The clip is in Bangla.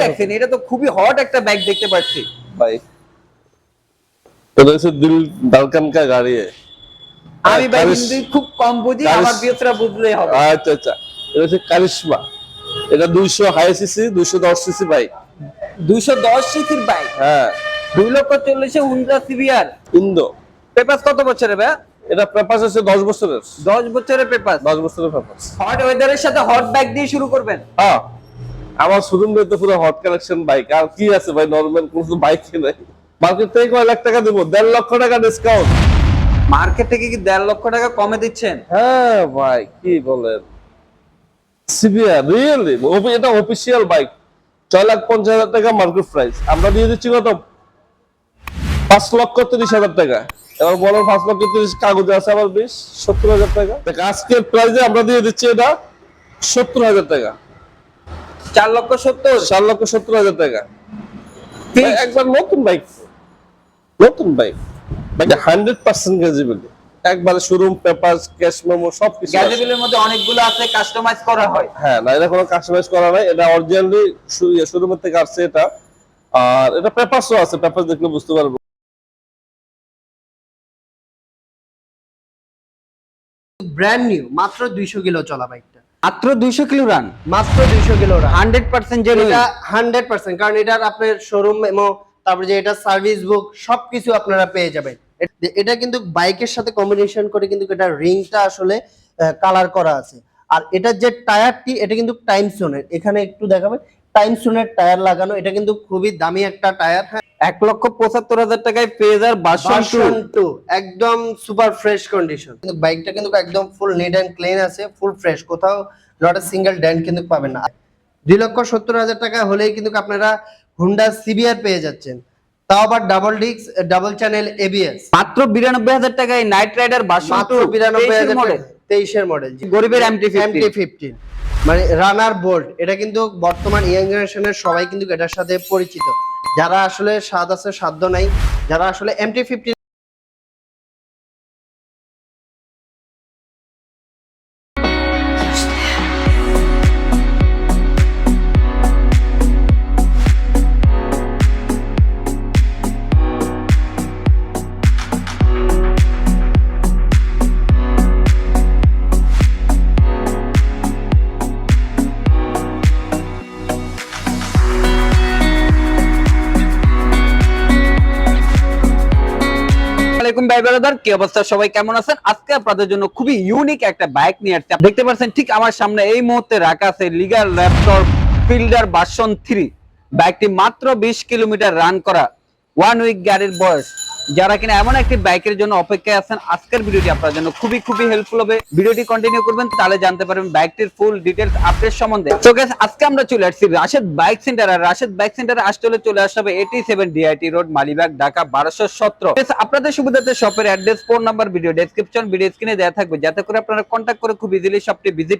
রাখছেন এটা তো খুবই হট একটা বাইক দেখতে পাচ্ছি भाई तो ऐसे दिल धड़कन का गाड़ी है আমি ভাই কারিশ- হিন্দি খুব কম বুঝি কারিশ- আমার বিয়সরা বুঝলেই হবে আচ্ছা আচ্ছা এটা হচ্ছে কারিশমা এটা দুইশো হাই সিসি দুইশো দশ সিসি বাইক দুইশো দশ সিসির বাইক হ্যাঁ দুই লক্ষ চল্লিশে হুন্ডা সিভিয়ার ইন্দো পেপাস কত বছরের ভাই এটা পেপার হচ্ছে দশ বছরের দশ বছরের পেপাস দশ বছরের পেপার হট ওয়েদারের সাথে হট বাইক দিয়ে শুরু করবেন হ্যাঁ আমার শোরুম তো পুরো হট কালেকশন বাইক আর কি আছে ভাই? নর্মাল কোন বাইক নাই। মার্কেট থেকে কয় লাখ টাকা দেবো? দেড় লক্ষ টাকা ডিসকাউন্ট মার্কেট থেকে কি দেড় লক্ষ টাকা কমে দিচ্ছেন? হ্যাঁ ভাই কি বলেন? সিভিয়ার রিয়েলি এটা অফিসিয়াল বাইক ছয় লাখ পঞ্চাশ হাজার টাকা মার্কেট প্রাইস আমরা দিয়ে দিচ্ছি কত? পাঁচ লক্ষ তিরিশ হাজার টাকা। এবার বলো পাঁচ লক্ষ তিরিশ কাগজে আছে আবার বিশ? সত্তর হাজার টাকা। আজকের প্রাইসে আমরা দিয়ে দিচ্ছি এটা সত্তর হাজার টাকা। চার লক্ষ সত্তর। চার লক্ষ সত্তর হাজার টাকা। একবার নতুন বাইক নতুন বাইক বাইকটা হান্ড্রেড পার্সেন্ট গ্যাজেবিলিটি একবারে শোরুম পেপার ক্যাশ মেমো সব কিছু। গ্যাজেবিলের মধ্যে অনেকগুলো আছে কাস্টমাইজ করা হয়। হ্যাঁ না এটা কোনো কাস্টমাইজ করা নাই। এটা অরিজিনালি শোরুমের থেকে আসছে এটা। আর এটা পেপারসও আছে। পেপার দেখলে বুঝতে পারব। ব্র্যান্ড নিউ মাত্র দুইশো কিলো চলা বাইকটা মাত্র দুইশো কিলো রান মাত্র দুইশো কিলো রান হান্ড্রেড পার্সেন্ট এটা হান্ড্রেড পার্সেন্ট কারণ এটার আপনার শোরুম এবং তারপরে যে এটা সার্ভিস বুক সবকিছু আপনারা পেয়ে যাবেন। এটা কিন্তু বাইকের সাথে কম্বিনেশন করে কিন্তু এটা রিংটা আসলে কালার করা আছে। আর এটার যে টায়ারটি এটা কিন্তু টাইম সোনের এখানে একটু দেখাবে টাইম সোনের টায়ার লাগানো এটা কিন্তু খুবই দামি একটা টায়ার। হ্যাঁ এক লক্ষ পঁচাত্তর হাজার টাকায় পেজার বাসন ভার্সন টু একদম সুপার ফ্রেশ কন্ডিশন কিন্তু বাইকটা কিন্তু একদম ফুল নিট অ্যান্ড ক্লিন আছে ফুল ফ্রেশ কোথাও নট এ সিঙ্গেল ড্যান্ট কিন্তু পাবেন না। দুই লক্ষ সত্তর হাজার টাকা হলেই কিন্তু আপনারা হুন্ডা সিবিআর পেয়ে যাচ্ছেন। তাও আবার double disc double channel ABS মাত্র বিরানব্বই হাজার টাকায় নাইট রাইডার বাসন মাত্র বিরানব্বই হাজার তেইশের মডেল গরিবের MT-15 এমটি ফিফটিন মানে রানার বোল্ট এটা কিন্তু বর্তমান ইয়াং জেনারেশনের সবাই কিন্তু এটার সাথে পরিচিত। যারা আসলে স্বাদ আছে সাধ্য নাই যারা আসলে এমটি ফিফটিন আসসালামাইকুম ভাই ব্রাদার, কি অবস্থা? সবাই কেমন আছেন? আজকে আপনাদের জন্য খুবই ইউনিক একটা বাইক নিয়ে আসছি। দেখতে পাচ্ছেন ঠিক আমার সামনে এই মুহূর্তে রাখা আছে লিগাল র্যাপটর ফিল্ডার ভার্সন থ্রি বাইকটি মাত্র বিশ কিলোমিটার রান করা। ওয়ান উইক গাড়ির বয়স। যারা কিনা এমন একটি বাইকের জন্য অপেক্ষায় আছেন আজকের ভিডিওটি আপনার জন্য খুবই খুবই হেল্পফুল হবে। ভিডিওটি কন্টিনিউ করবেন তাহলে জানতে পারবেন বাইকটির ফুল ডিটেলস আপডেট সম্বন্ধে। তো guys, আজকে আমরা চলে আসছি রাশেদ বাইক সেন্টার আর রাশেদ বাইক সেন্টারে আসতে হলে চলে আসতে হবে এটি seven DIT road Malibagh Dhaka বারোশো সতেরো। আপনাদের সুবিধাতে শপের address phone number video description video স্ক্রিনে দেওয়া থাকবে। যাতে করে আপনারা কন্ট্যাক্ট করে খুব ইজিলি শপটি ভিজিট